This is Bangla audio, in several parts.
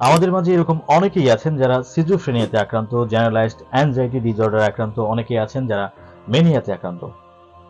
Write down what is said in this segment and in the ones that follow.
আমাদের মাঝে এরকম অনেকেই আছেন যারা সিজোফ্রেনিয়াতে আক্রান্ত জেনারেলাইজড অ্যাংজাইটি ডিসঅর্ডার আক্রান্ত, অনেকেই আছেন যারা মেনিয়াতে আক্রান্ত।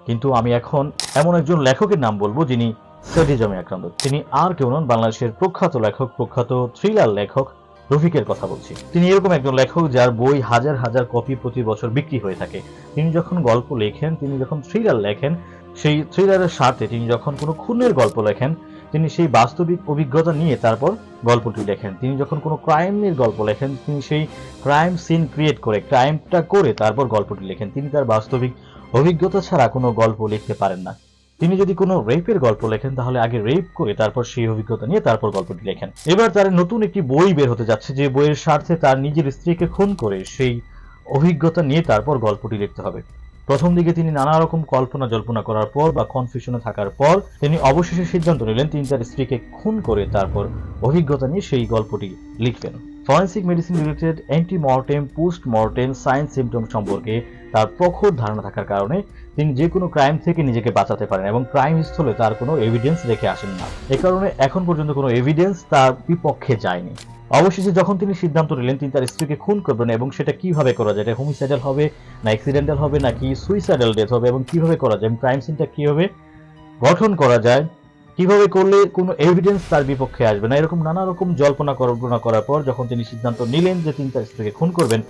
কিন্তু আমি এখন এমন একজন লেখকের নাম বলব যিনি সেডিজমে আক্রান্ত। তিনি আর কেউ নন, বাংলাদেশের প্রখ্যাত লেখক, প্রখ্যাত থ্রিলার লেখক রফিকের কথা বলছি। তিনি এরকম একজন লেখক যার বই হাজার হাজার কপি প্রতি বছর বিক্রি হয়ে থাকে। তিনি যখন গল্প লেখেন, তিনি যখন থ্রিলার লেখেন, সেই থ্রিলারের সাথে তিনি যখন কোনো খুনের গল্প লেখেন তিনি সেই বাস্তবিক অভিজ্ঞতা নিয়ে তারপর গল্পটি লেখেন। তিনি যখন কোনো ক্রাইমের গল্প লেখেন, তিনি সেই ক্রাইম সিন ক্রিয়েট করে, ক্রাইমটা করে তারপর গল্পটি লেখেন। তিনি তার বাস্তবিক অভিজ্ঞতা ছাড়া কোনো গল্প লিখতে পারেন না। তিনি যদি কোনো রেপের গল্প লেখেন, তাহলে আগে রেপ করে তারপর সেই অভিজ্ঞতা নিয়ে তারপর গল্পটি লেখেন। এবার তার নতুন একটি বই বের হতে যাচ্ছে, যে বইয়ের স্বার্থে তার নিজের স্ত্রীকে খুন করে সেই অভিজ্ঞতা নিয়ে তারপর গল্পটি লিখতে হবে। প্রথম দিকে তিনি নানা রকম কল্পনা জল্পনা করার পর বা কনফিউশনে থাকার পর তিনি অবশেষে সিদ্ধান্ত নিলেন তিনি তার স্ত্রীকে খুন করে তারপর অভিজ্ঞতা নিয়ে সেই গল্পটি লিখবেন। Forensic medicine related anti mortem post mortem science symptom সম্পর্কে তার প্রখর ধারণা থাকার কারণে তিনি যে কোনো ক্রাইম থেকে নিজেকে বাঁচাতে পারেন এবং ক্রাইম স্থলে তার কোনো এভিডেন্স রেখে আসেন না। এ কারণে এখন পর্যন্ত কোনো এভিডেন্স তার বিপক্ষে যায়নি। অবশেষে যখন তিনি সিদ্ধান্ত নিলেন, তিনি তার স্ত্রীকে খুন করবেন এবং সেটা কীভাবে করা যায়? এটা হোমিসাইডাল হবে না অ্যাক্সিডেন্টাল হবে নাকি সুইসাইডাল ডেথ হবে এবং কীভাবে করা যায়? ক্রাইম সিনটা কীভাবে গঠন করা যায়? কীভাবে করলে কোনো এভিডেন্স তার বিপক্ষে আসবে না? এরকম নানা রকম জল্পনা কল্পনা করার পর যখন তিনি সিদ্ধান্ত নিলেন যে তিনি তার স্ত্রীকে খুন করবেন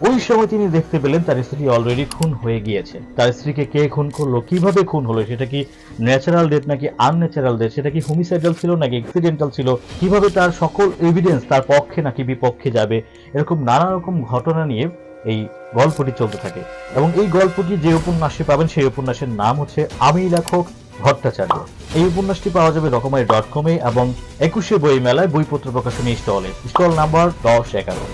ওই সময় তিনি দেখতে পেলেন তার স্ত্রী অলরেডি খুন হয়ে গিয়েছে। তার স্ত্রীকে কে খুন করল, কীভাবে খুন হলো, সেটা কি ন্যাচারাল ডেথ নাকি আনন্যাচারাল ডেথ সেটা কি হোমিসাইডাল ছিল নাকি অ্যাক্সিডেন্টাল ছিল, কীভাবে তার সকল এভিডেন্স তার পক্ষে নাকি বিপক্ষে যাবে, এরকম নানা রকম ঘটনা নিয়ে এই গল্পটি চলতে থাকে। এবং এই গল্পটি যে উপন্যাসে পাবেন, সেই উপন্যাসের নাম হচ্ছে আমি লেখক ভট্টাচার্য। এই উপন্যাসটি পাওয়া যাবে রকমারি ডট কমে এবং একুশে বই মেলায় বইপত্র প্রকাশনী স্টলে। স্টল নাম্বার দশ এগারো।